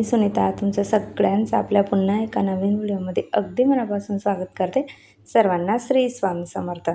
मी सुनीता तुमचं सगळ्यांचं आपल्या पुन्हा एका नवीन व्हिडिओमध्ये अगदी मनापासून स्वागत करते. सर्वांना श्री स्वामी समर्थ.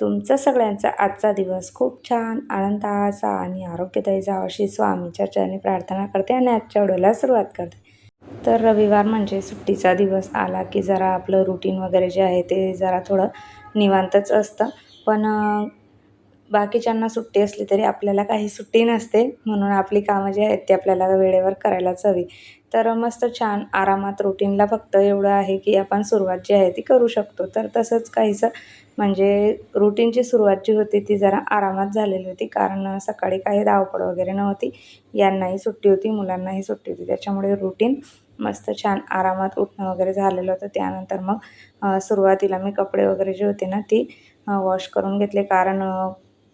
तुमचं सगळ्यांचा आजचा दिवस खूप छान आनंदाचा आणि आरोग्यदायी जावा अशी स्वामीच्या चरणी प्रार्थना करते आणि आजच्या व्हिडिओला सुरुवात करते. तर रविवार म्हणजे सुट्टीचा दिवस आला की जरा आपलं रुटीन वगैरे जे आहे ते जरा थोडं निवांतच असतं. पण बाकीच्यांना सुट्टी असली तरी आपल्याला काही सुट्टी नसते. म्हणून आपली कामं जी आहेत ती आपल्याला वेळेवर करायलाच हवी. तर मस्त छान आरामात रुटीनला फक्त एवढं आहे की आपण सुरुवात जी आहे ती करू शकतो. तर तसंच काहीसं म्हणजे रुटीनची सुरुवात जी होती ती जरा आरामात झालेली होती. कारण सकाळी काही धावपळ वगैरे नव्हती. यांनाही सुट्टी होती मुलांनाही सुट्टी होती. त्याच्यामुळे रुटीन मस्त छान आरामात उठणं वगैरे झालेलं होतं. त्यानंतर मग सुरुवातीला मी कपडे वगैरे जे होते ना ती वॉश करून घेतले. कारण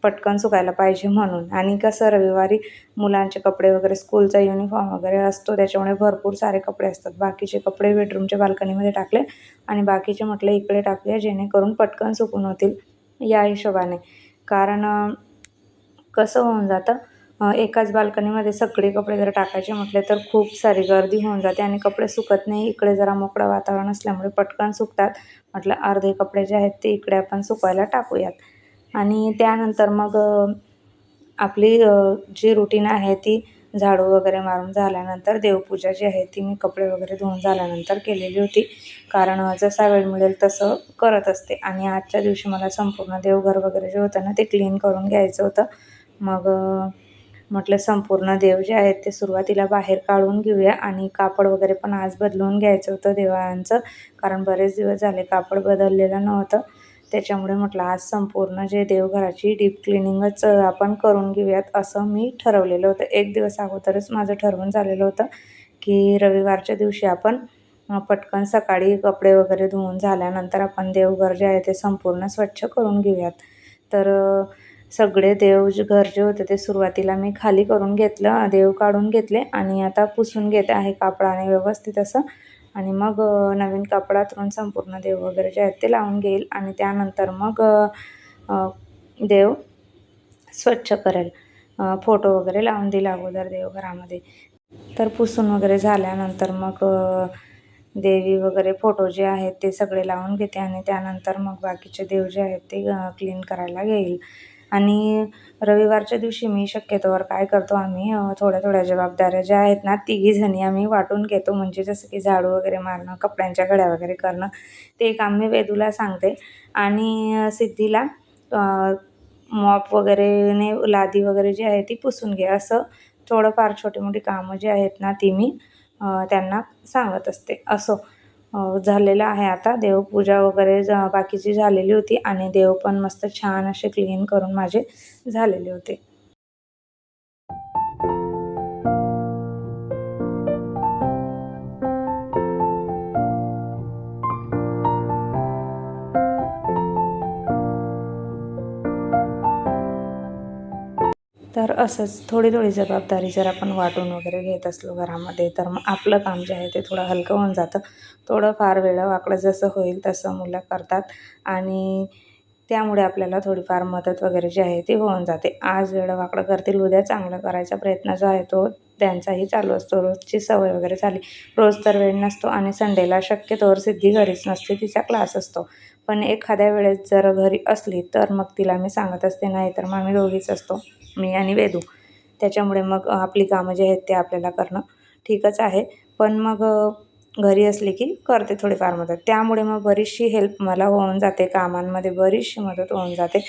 पटकन सुकायला पाहिजे म्हणून. आणि कसं रविवारी मुलांचे कपडे वगैरे स्कूलचा युनिफॉर्म वगैरे असतो त्याच्यामुळे भरपूर सारे कपडे असतात. बाकीचे कपडे बेडरूमच्या बाल्कनीमध्ये टाकले आणि बाकीचे म्हटलं इकडे टाकले जेणेकरून पटकन सुकून होतील या हिशोबाने. कारण कसं होऊन जातं एकाच बाल्कनीमध्ये सगळे कपडे जर टाकायचे म्हटले तर खूप सारी गर्दी होऊन जाते आणि कपडे सुकत नाही. इकडे जरा मोकळं वातावरण असल्यामुळे पटकन सुकतात. म्हटलं अर्धे कपडे जे आहेत ते इकडे आपण सुकवायला टाकूयात. आणि त्यानंतर मग आपली जी रुटीन आहे ती झाडू वगैरे मारून झाल्यानंतर देवपूजा जी आहे ती मी कपडे वगैरे धुवून झाल्यानंतर केलेली होती. कारण जसा वेळ मिळेल तसं करत असते. आणि आजच्या दिवशी मला संपूर्ण देवघर वगैरे जे होतं ना ते क्लीन करून घ्यायचं होतं. मग म्हटलं संपूर्ण देव जे आहेत ते सुरुवातीला बाहेर काढून घेऊया आणि कापड वगैरे पण आज बदलून घ्यायचं होतं देवांचं. कारण बरेच दिवस झाले कापड बदललेलं नव्हतं. त्याच्यामुळे म्हटलं आज संपूर्ण जे देवघराची डीप क्लिनिंगच आपण करून घेऊयात असं मी ठरवलेलं होतं. एक दिवस अगोदरच माझं ठरवून झालेलं होतं की रविवारच्या दिवशी आपण पटकन सकाळी कपडे वगैरे धुवून झाल्यानंतर आपण देवघर जे आहे ते संपूर्ण स्वच्छ करून घेऊयात. तर सगळे देव जे घर जे होते ते सुरुवातीला मी खाली करून घेतलं देव काढून घेतले आणि आता पुसून घेते आहे कापडाने व्यवस्थित असं आणि मग नवीन कपडातून संपूर्ण देव वगैरे जे आहेत ते लावून घेईल आणि त्यानंतर मग देव स्वच्छ करेल. फोटो वगैरे लावून देईल अगोदर देवघरामध्ये तर पुसून वगैरे झाल्यानंतर मग देवी वगैरे फोटो जे आहेत ते सगळे लावून घेते आणि त्यानंतर मग बाकीचे देव जे आहेत ते क्लीन करायला घेईल आणि रविवारच्या दिवशी मी शक्यतोवर काय करतो आम्ही थोड्या थोड्या जबाबदाऱ्या ज्या आहेत ना तिघीजणी आम्ही वाटून घेतो. म्हणजे जसं की झाडू वगैरे मारणं कपड्यांच्या घड्या वगैरे करणं ते काम मी वेदूला सांगते. आणि सिद्धीला मॉप वगैरेने लादी वगैरे जी आहे ती पुसून घे. असं थोडंफार छोटी मोठी कामं जी आहेत ना ती मी त्यांना सांगत असते. असो. झालेलं आहे आता. देवपूजा वगैरे ज बाकीची झालेली होती आणि देव पण मस्त छान असे क्लीन करून माझे झालेले होते. तर असंच थोडी थोडी जबाबदारी जर आपण वाटून वगैरे घेत असलो घरामध्ये तर मग आपलं काम जे आहे ते थोडं हलकं होऊन जातं. थोडं फार वेळं वाकडं जसं होईल तसं मुलं करतात आणि त्यामुळे आपल्याला थोडीफार मदत वगैरे जी आहे ती होऊन जाते. आज वेळं वाकडं करतील उद्या चांगलं करायचा प्रयत्न जो आहे तो त्यांचाही चालू असतो. रोजची सवय वगैरे झाली. रोज तर वेळ नसतो आणि संडेला शक्यतोवर सिद्धी घरीच नसते तिचा क्लास असतो. पण एखाद्या वेळेस जर घरी असली तर मग तिला मी सांगत असते नाही तर मग आम्ही दोघीच असतो. मी आणि वेदू. त्याच्यामुळे मग आपली कामं जे आहेत ते आपल्याला करणं ठीकच आहे. पण मग घरी असली की करते थोडीफार मदत. त्यामुळे मग बरीचशी हेल्प मला होऊन जाते. कामांमध्ये बरीचशी मदत होऊन जाते.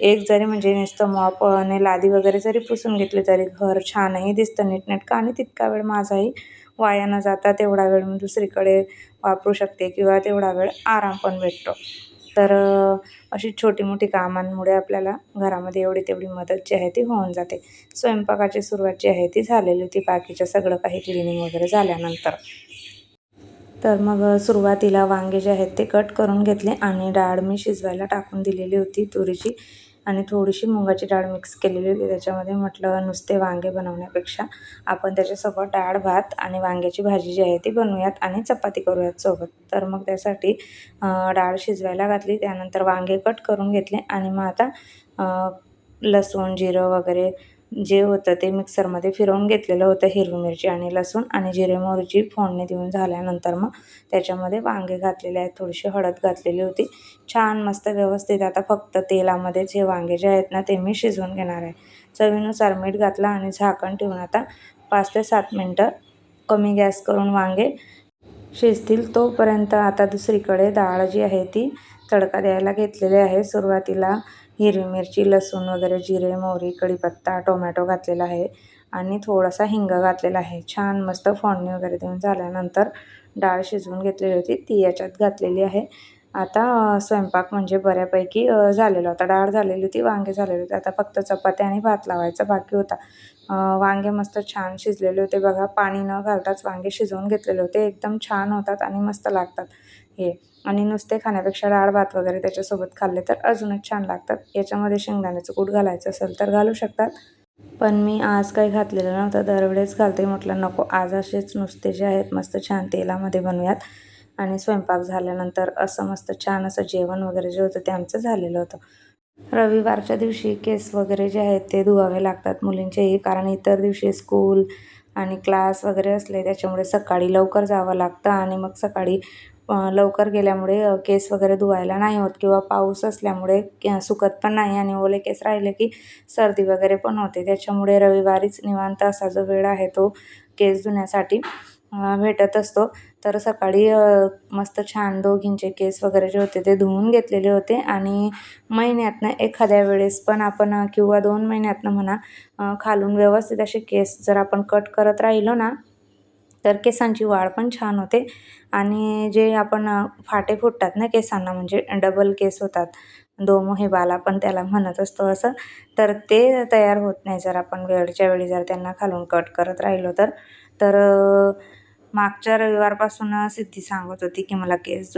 एक जरी म्हणजे नुसतं मॉप आणि लादी वगैरे जरी पुसून घेतली तरी घर छानही दिसतं नीटनेटकं आणि तितका वेळ माझाही वाया न जाता तेवढा वेळ मी दुसरीकडे वापरू शकते किंवा तेवढा वेळ आराम पण भेटतो. तर अशी छोटी मोठी कामांमुळे आपल्याला घरामध्ये एवढी तेवढी मदत जी आहे ती होऊन जाते. स्वयंपाकाची सुरुवात जी आहे ती झालेली होती बाकीचं सगळं काही क्लिनिंग वगैरे झाल्यानंतर. तर मग सुरुवातीला वांगे जे आहेत ते कट करून घेतले आणि डाळ मी शिजवायला टाकून दिलेली होती तुरीची. आणि थोडीशी मुगाची डाळ मिक्स केलेली होती. त्याच्यामध्ये म्हटलं नुसते वांगे बनवण्यापेक्षा आपण त्याच्यासोबत डाळ भात आणि वांग्याची भाजी जी आहे ती बनवूयात आणि चपाती करूयात सोबत. तर मग त्यासाठी डाळ शिजवायला घातली. त्यानंतर वांगे कट करून घेतले आणि मग आता लसूण जिरं वगैरे जे होतं ते मिक्सरमध्ये फिरवून घेतलेलं होतं हिरवी मिरची आणि लसूण आणि जिरे मोहरीची फोडणी देऊन झाल्यानंतर मग त्याच्यामध्ये वांगे घातलेले आहेत थोडीशी हळद घातलेली होती. छान मस्त व्यवस्थित. आता फक्त तेलामध्येच हे वांगे जे आहेत ना ते मी शिजवून घेणार आहे. चवीनुसार मीठ घातलं आणि झाकण ठेवून आता पाच ते सात मिनटं कमी गॅस करून वांगे शिजतील तोपर्यंत आता दुसरीकडे डाळ जी आहे ती तडका द्यायला घेतलेली आहे. सुरुवातीला हिरवी मिरची लसूण वगैरे जिरे मोहरी कढीपत्ता टोमॅटो घातलेला आहे आणि थोडासा हिंग घातलेला आहे. छान मस्त फोडणी वगैरे देऊन झाल्यानंतर डाळ शिजवून घेतलेली होती. ती याच्यात घातलेली आहे. आता स्वयंपाक म्हणजे बऱ्यापैकी झालेला होता. डाळ झालेली होती वांगे झालेले होते. आता फक्त चपात्या आणि भात लावायचा बाकी होता. वांगे मस्त छान शिजलेले होते. बघा पाणी न घालताच वांगे शिजवून घेतलेले होते. एकदम छान होतात आणि मस्त लागतात. हे आणि नुसते खाण्यापेक्षा डाळ भात वगैरे त्याच्यासोबत खाल्ले तर अजूनच छान लागतात. याच्यामध्ये शेंगदाण्याचं कूट घालायचं असेल तर घालू शकतात. पण मी आज काही घातलेलं नव्हतं. दरवेळेस घालते म्हटलं नको आज असेच नुसते जे आहेत मस्त छान तेलामध्ये बनवूयात. आणि स्वयंपाक झाल्यानंतर असं मस्त छान असं जेवण वगैरे जे होतं ते आमचं झालेलं होतं. रविवारच्या दिवशी केस वगैरे जे आहेत ते धुवावे लागतात मुलींचेही कारण इतर दिवशी स्कूल आणि क्लास वगैरे असले त्याच्यामुळे सकाळी लवकर जावं लागतं आणि मग सकाळी लवकर गेल्यामुळे केस वगैरे धुवायला नाही होत किंवा पाऊस असल्यामुळे सुकत पण नाही आणि ओले केस राहिले की सर्दी वगैरे पण होते. त्याच्यामुळे रविवारीच निवांत असा जो वेळ आहे तो केस धुण्यासाठी भेटत असतो. तर सकाळी मस्त छान दोघींचे केस वगैरे जे होते ते धुवून घेतलेले होते आणि महिन्यातनं एखाद्या वेळेस पण आपण किंवा दोन महिन्यातनं म्हणा खालून व्यवस्थित असे केस जर आपण कट करत राहिलो ना तर केसांची वाढ पण छान होते. आणि जे आपण फाटे फुटतात ना केसांना म्हणजे डबल केस होतात. दोमोहे बाल आपण त्याला म्हणत असतो असं. तर ते तयार होत नाही जर आपण वेळच्या वेळी जर त्यांना खालून कट करत राहिलो तर. तर मागच्या रविवारपासून सिद्धी सांगत होती की मला केस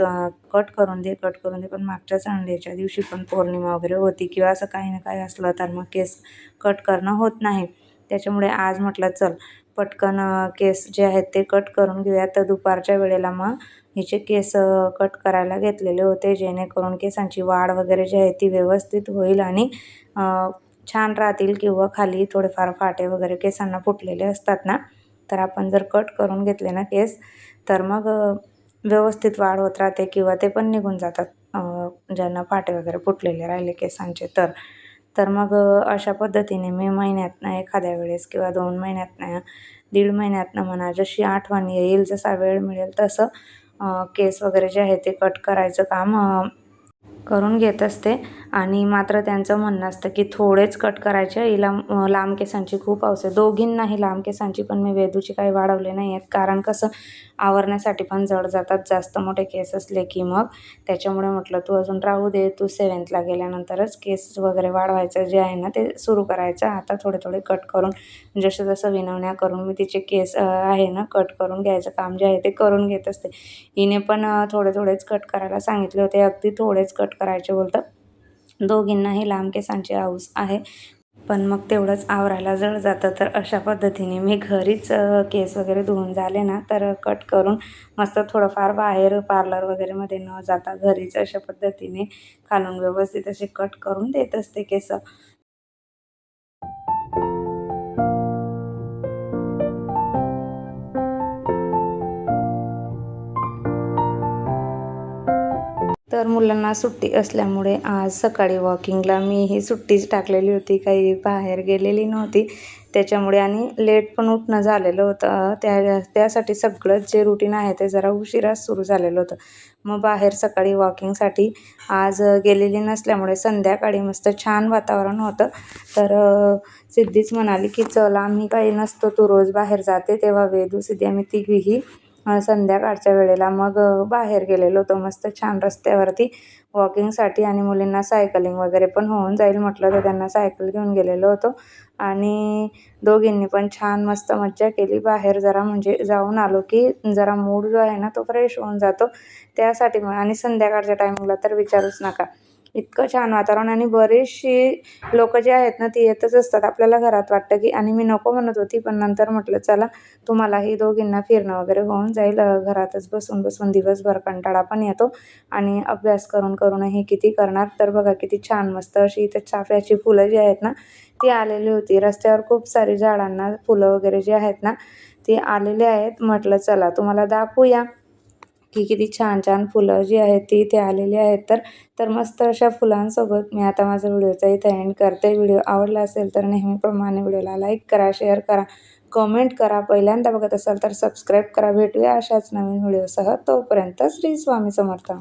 कट करून दे कट करून दे. पण मागच्या संडेच्या दिवशी पण पौर्णिमा वगैरे होती किंवा असं काही ना काही असलं तर मग केस कट करणं होत नाही. त्याच्यामुळे आज म्हटलं चल पटकन केस जे आहेत ते कट करून घेऊया. तर दुपारच्या वेळेला मग हिचे केस कट करायला घेतलेले होते जेणेकरून केसांची वाढ वगैरे जी आहे ती व्यवस्थित होईल आणि छान राहतील किंवा खाली थोडेफार फाटे वगैरे केसांना फुटलेले असतात ना. तर आपण जर कट करून घेतले ना केस तर मग व्यवस्थित वाढ होत राहते किंवा ते पण निघून जातात ज्यांना फाटे वगैरे फुटलेले राहिले केसांचे. तर तर मग अशा पद्धतीने मे महिन्यातनं एखाद्या वेळेस किंवा दोन महिन्यातनं दीड महिन्यातनं म्हणा जशी आठवण येईल जसा वेळ मिळेल तसं केस वगैरे जे आहे ते कट करायचं काम करून घेत असते. आणि मात्र त्यांचं म्हणणं असतं की थोडेच कट करायचे. हिला लांब केसांची खूप हौस आहे दोघींनाही लांब केसांची पण मी वेदूची काही वाढवले नाही आहेत कारण कसं आवरण्यासाठी पण जड जातात. जास्त मोठे केस असले की मग त्याच्यामुळे म्हटलं तू अजून राहू दे. तू सेवन्थला गेल्यानंतरच केस वगैरे वाढवायचं जे आहे ना ते सुरू करायचं. आता थोडे थोडे कट करून जसं जसं विनवण्या करून मी तिचे केस आहे ना कट करून घ्यायचं काम जे आहे ते करून घेत असते. हिने पण थोडे थोडेच कट करायला सांगितले होते. अगदी थोडेच कट करायचे बोलतं दोघींनाही लांब केसांची आऊस आहे. पण मग तेवढंच आवरायला जड जातं. तर अशा पद्धतीने मी घरीच केस वगैरे धुवून झाले ना तर कट करून मस्त थोडंफार बाहेर पार्लर वगैरेमध्ये न जाता घरीच अशा पद्धतीने खालून व्यवस्थित असे कट करून देत असते केस. तर मुलांना सुट्टी असल्यामुळे आज सकाळी वॉकिंगला मी ही सुट्टीच टाकलेली होती. काही बाहेर गेलेली नव्हती. त्याच्यामुळे आणि लेट पण उठणं झालेलं होतं. त्या त्यासाठी सगळंच जे रुटीन आहे ते जरा उशिराच सुरू झालेलं होतं. मग बाहेर सकाळी वॉकिंगसाठी आज गेलेली नसल्यामुळे संध्याकाळी मस्त छान वातावरण होतं. तर सिद्धीच म्हणाली की चल आम्ही काही नसतो तू रोज बाहेर जाते तेव्हा वेदू सिद्धी आम्ही तिघीही संध्याकाळच्या वेळेला मग बाहेर गेलेलो. होतो मस्त छान रस्त्यावरती वॉकिंगसाठी आणि मुलींना सायकलिंग वगैरे पण होऊन जाईल म्हटलं तर त्यांना सायकल घेऊन गेलेलो होतो. आणि दोघींनी पण छान मस्त मज्जा केली. बाहेर जरा म्हणजे जाऊन आलो की जरा मूड जो आहे ना तो फ्रेश होऊन जातो. त्यासाठी मग आणि संध्याकाळच्या टायमिंगला तर विचारूच नका. इतकं छान वातावरण आणि बरीचशी लोकं जे आहेत ना ती येतच असतात आपल्याला घरात वाटतं की आणि मी नको म्हणत होती पण नंतर म्हटलं चला तुम्हालाही दोघींना फिरणं वगैरे होऊन जाईल. घरातच बसून बसून दिवसभर कंटाळा पण येतो आणि अभ्यास करून करूनही किती करणार? तर बघा किती छान मस्त अशी इथे चाफ्याची फुलं जी आहेत ना ती आलेली होती. रस्त्यावर खूप सारी झाडांना फुलं वगैरे जी आहेत ना ती आलेली आहेत. म्हटलं चला तुम्हाला दाखवूया. की किती छान छान फुलं जी आहेत ती इथे आलेली आहेत. तर तर मस्त अशा फुलांसोबत मी आता माझा व्हिडिओचा इथे एंड करते. व्हिडिओ आवडला असेल तर नेहमीप्रमाणे व्हिडिओला लाईक करा शेअर करा कमेंट करा. पहिल्यांदा बघत असाल तर सबस्क्राईब करा. भेटूया अशाच नवीन व्हिडिओसह. तोपर्यंत श्री स्वामी समर्थ.